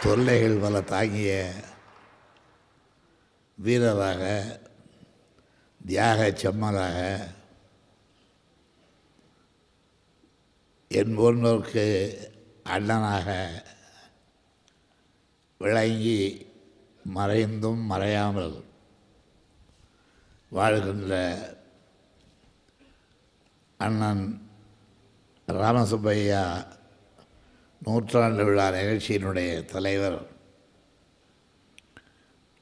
தொல்லைகள் பல தாங்கிய வீரராக தியாக செம்மராக என் போன்றோருக்கு அண்ணனாக விளங்கி மறைந்தும் மறையாமல் வாழ்கின்ற அண்ணன் ராமசுப்பையா நூற்றாண்டு விழா நிகழ்ச்சியினுடைய தலைவர்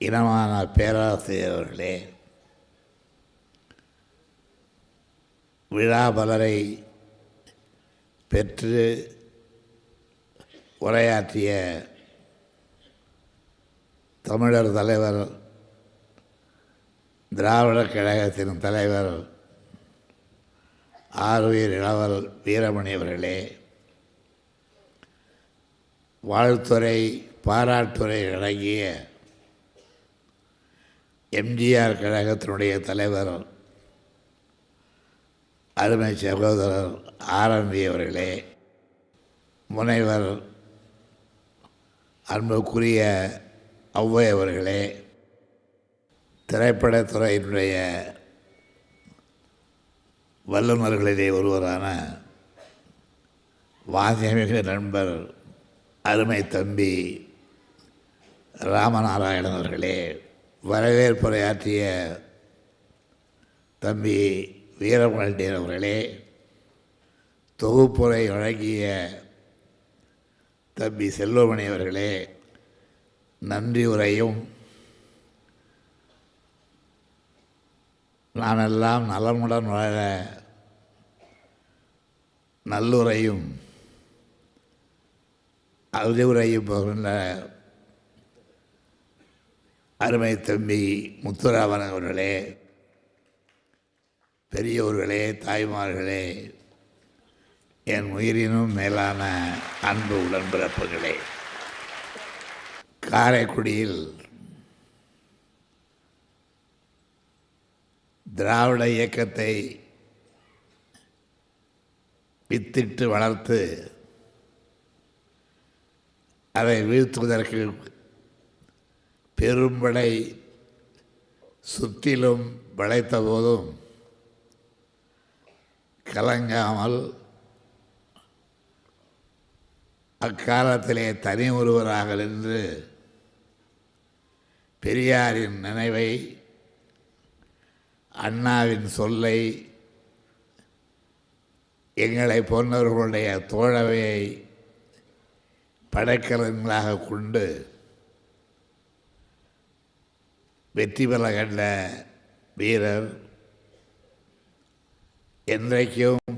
இனமான பேராசிரியர் அவர்களே விழா பலரை பெற்று உரையாற்றிய தமிழர் தலைவர் திராவிடக் கழகத்தின் தலைவர் ஆறுயிர் இளவல் வீரமணி அவர்களே வாழ்த்துறை பாராட்டுரை அடங்கிய எம்ஜிஆர் கழகத்தினுடைய தலைவர் அருமை சகோதரர் ஆரம்பி அவர்களே முனைவர் அன்புக்குரிய ஔவை அவர்களே திரைப்படத்துறையினுடைய வல்லுநர்களிலே ஒருவரான வாசியமிகு நண்பர் அருமை தம்பி ராமநாராயணன் அவர்களே வரவேற்புரையாற்றிய தம்பி வீரபாண்டியன் அவர்களே தொகுப்புரை வழங்கிய தம்பி செல்வமணி அவர்களே நன்றி உரையும். நானெல்லாம் நலமுடன் வாழ நல்லுரையும். அறிவுரையும் போகின்ற அருமை தம்பி முத்துராமன் அவர்களே பெரியோர்களே தாய்மார்களே என் உயிரினும் மேலான அன்பு உடன்பிறப்புகளே காரைக்குடியில் திராவிட இயக்கத்தை வித்திட்டு வளர்த்து அதை வீழ்த்துவதற்கு பெரும்படை சுற்றிலும் வளைத்த போதும் கலங்காமல் அக்காலத்திலே தனி ஒருவராக நின்று பெரியாரின் நினைவை அண்ணாவின் சொல்லை எங்களை போன்றவர்களுடைய தோழவையை படைக்கலன்களாக கொண்டு வெற்றி பெற கண்ட வீரர் என்றைக்கும்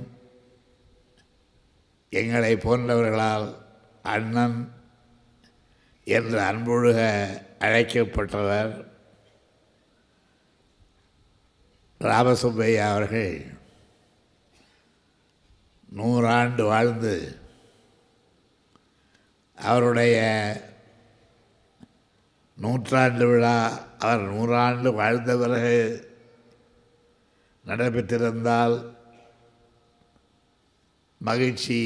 எங்களை போன்றவர்களால் அண்ணன் என்று அன்பொழுக அழைக்கப்பட்டவர் ராமசுப்பையா அவர்கள். நூறாண்டு வாழ்ந்து அவருடைய நூற்றாண்டு விழா அவர் நூறாண்டு வாழ்ந்த பிறகு நடைபெற்றிருந்தால் மகிழ்ச்சி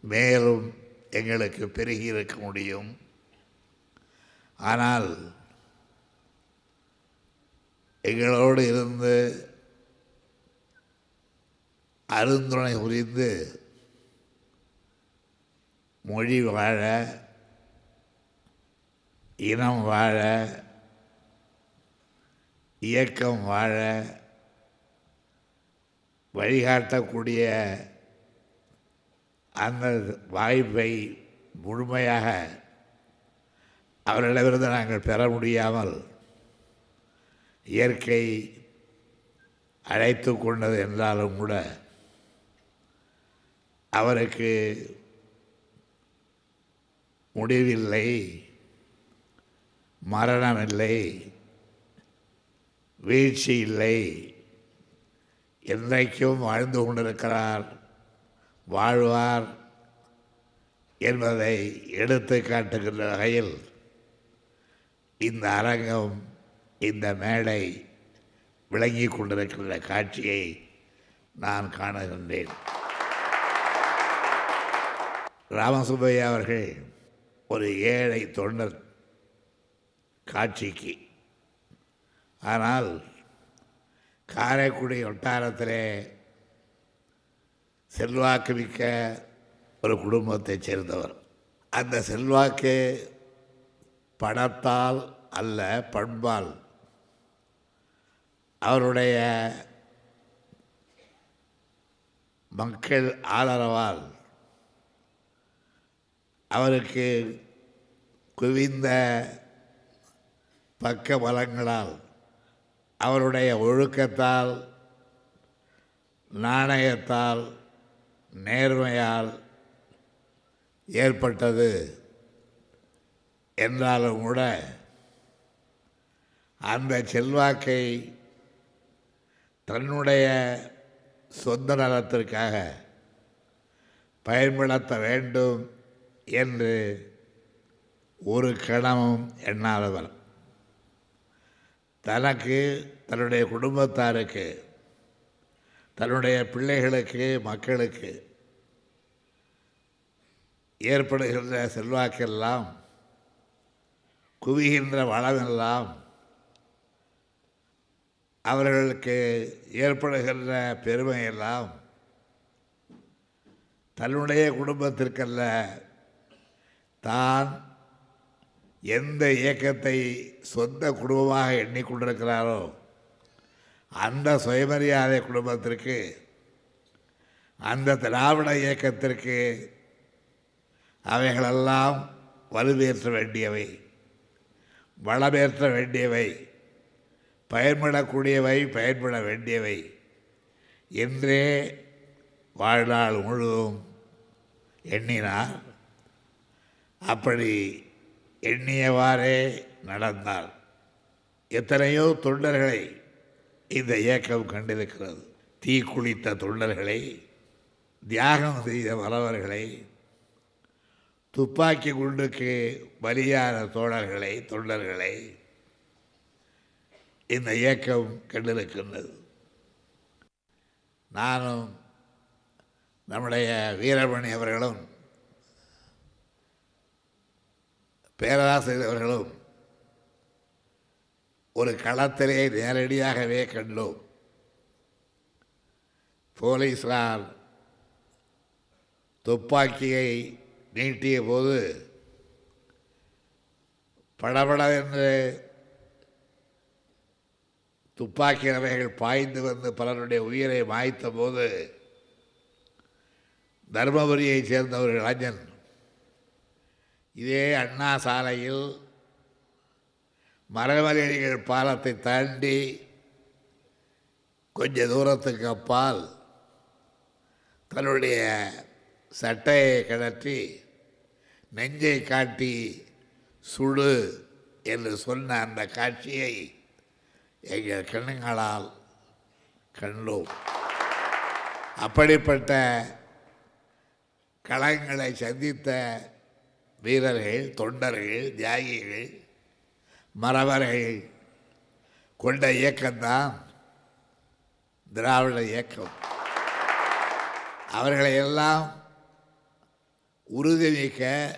மேலும் எங்களுக்கு பெருகி இருக்க முடியும். ஆனால் எங்களோடு இருந்து அருந்துணை புரிந்து மொழி வாழ இனம் வாழ இயக்கம் வாழ வழிகாட்டக்கூடிய அந்த வாய்ப்பை முழுமையாக அவர்களிடமிருந்து நாங்கள் பெற முடியாமல் இயற்கை அழைத்து கொண்டது என்றாலும் கூட அவருக்கு முடிவில்லை. மரணமில்லை. வீழ்ச்சி இல்லை என்றைக்கும் வாழ்ந்து கொண்டிருக்கிறார் வாழ்வார் என்பதை எடுத்து காட்டுகின்ற வகையில் இந்த அரங்கம் இந்த மேடை விளங்கி கொண்டிருக்கின்ற காட்சியை நான் காணுகின்றேன். ராமசுப்பையா அவர்கள் ஒரு ஏழை தொண்டர் காட்சிக்கு. ஆனால் காரைக்குடி வட்டாரத்திலே செல்வாக்கு மிக்க ஒரு குடும்பத்தைச் சேர்ந்தவர். அந்த செல்வாக்கு பணத்தால் அல்ல பண்பால். அவருடைய மக்கள் ஆதரவால் அவருக்கு குவிந்த பக்க பலங்களால் அவருடைய ஒழுக்கத்தால் நாணயத்தால் நேர்மையால் ஏற்பட்டது என்றாலும் கூட அந்த செல்வாக்கை தன்னுடைய சொந்த நலத்திற்காக பயன்படுத்த வேண்டும் என்று ஒரு கணமும் எண்ணாதவர் தனக்கு தன்னுடைய குடும்பத்தாருக்கு தன்னுடைய பிள்ளைகளுக்கு மக்களுக்கு ஏற்படுகின்ற செல்வாக்கெல்லாம் குவிகின்ற வளமெல்லாம் அவர்களுக்கு ஏற்படுகின்ற பெருமையெல்லாம் தன்னுடைய குடும்பத்திற்கல்ல தான் எந்த இயக்கத்தை சொந்த குடும்பமாக எண்ணிக்கொண்டிருக்கிறாரோ அந்த சுயமரியாதை குடும்பத்திற்கு அந்த திராவிட இயக்கத்திற்கு அவைகளெல்லாம் வலுவேற்ற வேண்டியவை வளமேற்ற வேண்டியவை பயன்படக்கூடியவை பயன்பட வேண்டியவை. என்றே வாழ்நாள் முழுவதும் எண்ணினார். அப்படி எண்ணியவாறே நடந்தார். எத்தனையோ தொண்டர்களை இந்த இயக்கம் கண்டிருக்கிறது. தீ குளித்த தொண்டர்களை தியாகம் செய்த வரவர்களை துப்பாக்கி குண்டுக்கு பலியான தோழர்களை தொண்டர்களை இந்த இயக்கம் கண்டிருக்கின்றது. நானும் நம்முடைய வீரமணி அவர்களும் பேராசிரியர் அவர்களும் ஒரு களத்திலே நேரடியாகவே கண்டோம். போலீஸார் துப்பாக்கியை நீட்டிய போது படபடவென்று துப்பாக்கி ரவைகள் பாய்ந்து வந்து பலருடைய உயிரை மாய்த்த போது தர்மபுரியைச் சேர்ந்த ஒரு இளைஞன் இதே அண்ணா சாலையில் மரமலைகள் பாலத்தை தாண்டி கொஞ்ச தூரத்துக்கு அப்பால் தன்னுடைய சட்டையை கிளற்றி நெஞ்சை காட்டி சுடு என்று சொன்ன அந்த காட்சியை எங்கள் கண்ணுங்களால் கண்டோம். அப்படிப்பட்ட களங்களை சந்தித்த வீரர்கள் தொண்டர்கள் தியாகிகள் மறவர்கள் கொண்ட இயக்கம்தான் திராவிட இயக்கம். அவர்களை எல்லாம் உறுதிமிக்க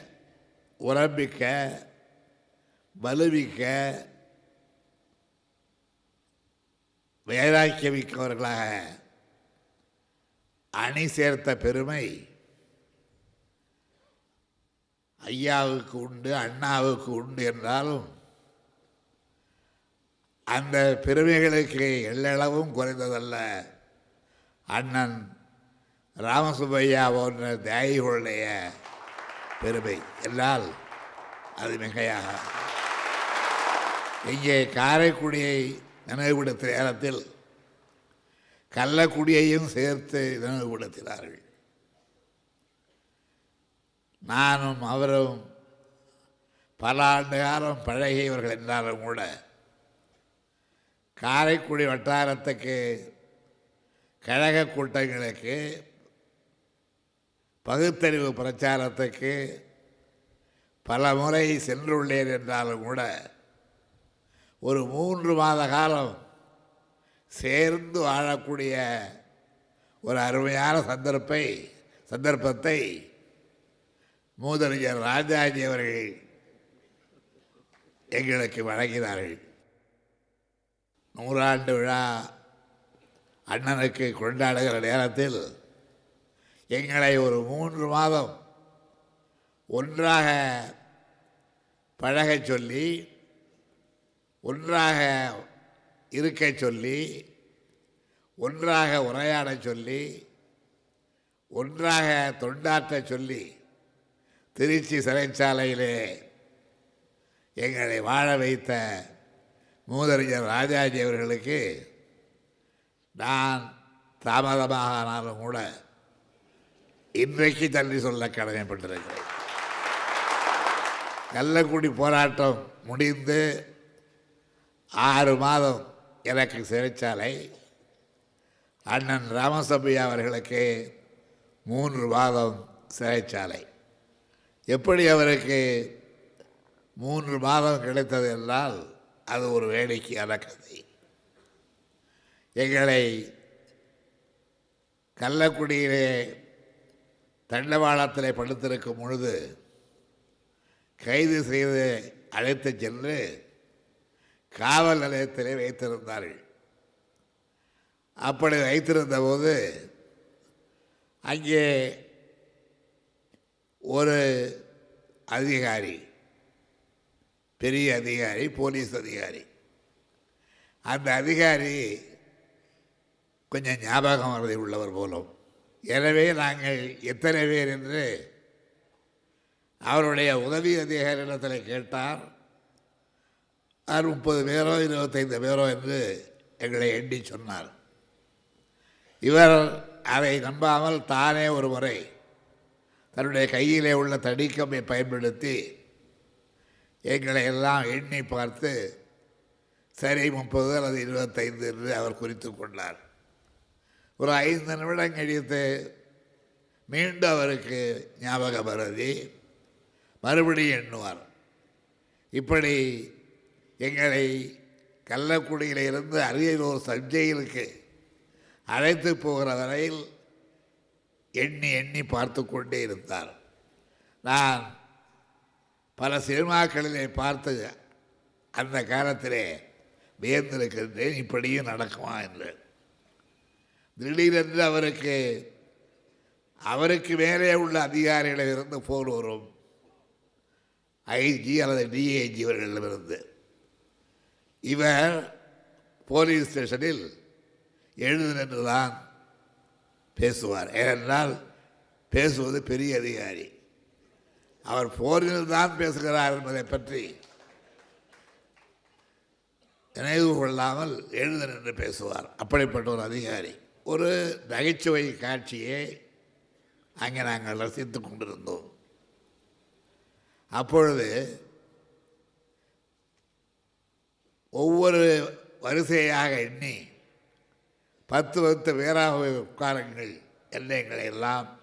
உரம்பிக்க வலுவிக்க வைராக்கியமிக்கவர்களாக அணி சேர்த்த பெருமை ஐயாவுக்கு உண்டு அண்ணாவுக்கு உண்டு என்றாலும் அந்த பெருமைகளுக்கு எல்லளவும் குறைந்ததல்ல. அண்ணன் ராமசுப்பையா போன்ற தியாகிகளுடைய பெருமை. என்றால் அது மிகையாக. இங்கே காரைக்குடியை நினைவுபடுத்த நேரத்தில் கள்ளக்குடியையும் சேர்த்து நினைவுபடுத்தினார்கள் நானும் அவரும் பல ஆண்டு காலம் பழகியவர்கள் என்றாலும் கூட காரைக்குடி வட்டாரத்துக்கு கழக கூட்டங்களுக்கு பகுத்தறிவு பிரச்சாரத்துக்கு பல முறை சென்றுள்ளேன் என்றாலும் கூட ஒரு மூன்று மாத காலம் சேர்ந்து வாழக்கூடிய ஒரு அருமையான சந்தர்ப்பை சந்தர்ப்பத்தை மூதறிஞர் ராஜாஜி அவர்கள் எங்களுக்கு வழங்கினார்கள். நூறாண்டு விழா அண்ணனுக்கு கொண்டாடுகிற நேரத்தில் எங்களை ஒரு மூன்று மாதம் ஒன்றாக பழகச் சொல்லி ஒன்றாக இருக்கச் சொல்லி ஒன்றாக உரையாடச் சொல்லி ஒன்றாக தொண்டாற்றச் சொல்லி திருச்சி சிறைச்சாலையிலே எங்களை வாழ வைத்த மூதறிஞர் ராஜாஜி அவர்களுக்கு நான் தாமதமாக ஆனாலும் கூட இன்றைக்கு தள்ளி சொல்ல கடமைப்பட்டிருக்கிறேன். கள்ளக்குடி போராட்டம் முடிந்து ஆறு மாதம் எனக்கு சிறைச்சாலை. அண்ணன் ராமசபையா அவர்களுக்கு மூன்று மாதம் சிறைச்சாலை. எப்படி அவருக்கு மூன்று மாதம் கிடைத்தது என்றால் அது ஒரு வேடிக்கையான கதை. எங்களை கள்ளக்குடியிலே தண்டவாளத்தில் படுத்திருக்கும் பொழுது கைது செய்து அழைத்து சென்று காவல் நிலையத்திலே வைத்திருந்தார்கள். அப்படி வைத்திருந்த போது அங்கே ஒரு அதிகாரி பெரிய அதிகாரி போலீஸ் அதிகாரி. அந்த அதிகாரி கொஞ்சம் ஞாபகம் வரதை உள்ளவர் போலும். எனவே நாங்கள் எத்தனை பேர் என்று அவருடைய உதவி அதிகாரியிடத்தில் கேட்டார். அவர் முப்பது பேரோ இருபத்தைந்து பேரோ என்று எங்களை எண்ணி சொன்னார். இவர் அதை நம்பாமல் தானே ஒரு முறை தன்னுடைய கையிலே உள்ள தடிக்கம்பை பயன்படுத்தி எங்களை எல்லாம் எண்ணி பார்த்து சரி முப்பது அல்லது இருபத்தைந்து என்று அவர் குறித்து கொண்டார். ஒரு ஐந்து நிமிடம் கழித்து மீண்டும் அவருக்கு ஞாபக மறதி மறுபடியும் எண்ணுவார். இப்படி எங்களை கள்ளக்குடியிலிருந்து அரியலூர் சஞ்சையிலுக்கு அழைத்து போகிற வரையில் எண்ணி எண்ணி பார்த்து கொண்டே இருந்தார். நான் பல சினிமாக்களிலே பார்த்து அந்த காலத்திலே வியந்திருக்கின்றேன் இப்படியும் நடக்குமா என்று. திடீரென்று அவருக்கு அவருக்கு மேலே உள்ள அதிகாரிகளிலிருந்து போன் வரும். ஐஜி அல்லது டிஐஜி இவர்களிடமிருந்து இவர் போலீஸ் ஸ்டேஷனில் எழுது நின்றுதான் பேசுவார் ஏனென்றால் பேசுவது பெரிய அதிகாரி. அவர் போரில் தான் பேசுகிறார் என்பதை பற்றி நினைவு கொள்ளாமல் எழுத நின்று பேசுவார். அப்படிப்பட்ட ஒரு அதிகாரி. ஒரு நகைச்சுவை காட்சியை அங்கே நாங்கள் ரசித்து கொண்டிருந்தோம். அப்பொழுது ஒவ்வொரு வரிசையாக எண்ணி பத்து பத்து பேராக உட்காருங்கள். என்ன எங்களை எல்லாம்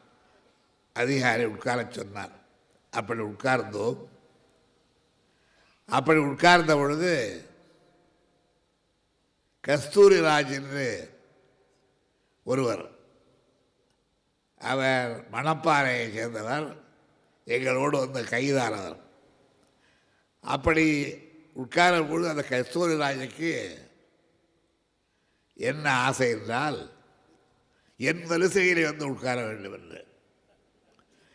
அதிகாரி உட்காரச் சொன்னார். அப்படி உட்கார்ந்தோம். அப்படி உட்கார்ந்த பொழுது கஸ்தூரி ராஜ் என்று ஒருவர் அவர் மணப்பாறையை சேர்ந்தவர் எங்களோடு வந்து கைதானவர். அப்படி உட்காரும் பொழுது அந்த கஸ்தூரிராஜுக்கு என்ன ஆசை என்றால் என் வரிசையில் வந்து உட்கார வேண்டும் என்று.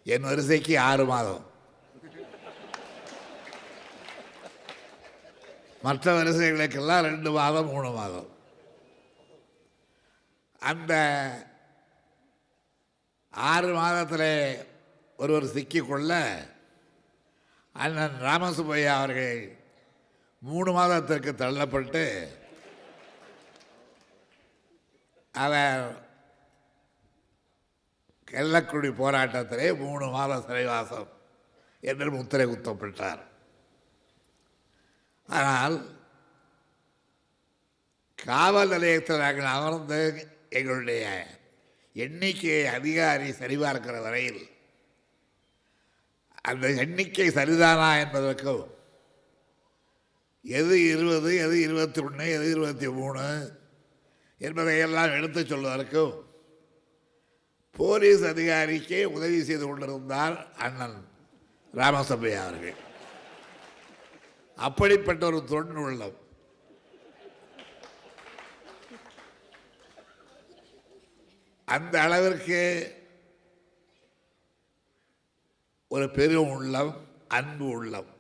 என் வரிசைக்கு ஆறு மாதம். மற்ற வரிசைகளுக்கெல்லாம் ரெண்டு மாதம் மூணு மாதம். அந்த ஆறு மாதத்தில் ஒருவர் சிக்கிக்கொள்ள அண்ணன் ராமசுப்பையா அவர்கள் மூணு மாதத்திற்கு தள்ளப்பட்டு அவர் கள்ளக்குடி போராட்டத்திலே மூணு மாத சிறைவாசம் என்று முத்திரை குத்தப்பட்டார். ஆனால் காவல் நிலையத்தில் நாங்கள் அமர்ந்து எங்களுடைய எண்ணிக்கையை அதிகாரி சரிபார்க்கிற வரையில் அந்த எண்ணிக்கை சரிதானா என்பதற்கும் எது இருபது எது இருபத்தி ஒன்று எது இருபத்தி மூணு என்பதையெல்லாம் எடுத்துச் சொல்வதற்கும் போலீஸ் அதிகாரிக்கே உதவி செய்து கொண்டிருந்தார் அண்ணன் ராமசபையா அவர்கள். அப்படிப்பட்ட ஒரு தொண்டு உள்ளம். அந்த அளவிற்கு ஒரு பெரும் உள்ளம் அன்பு உள்ளம்.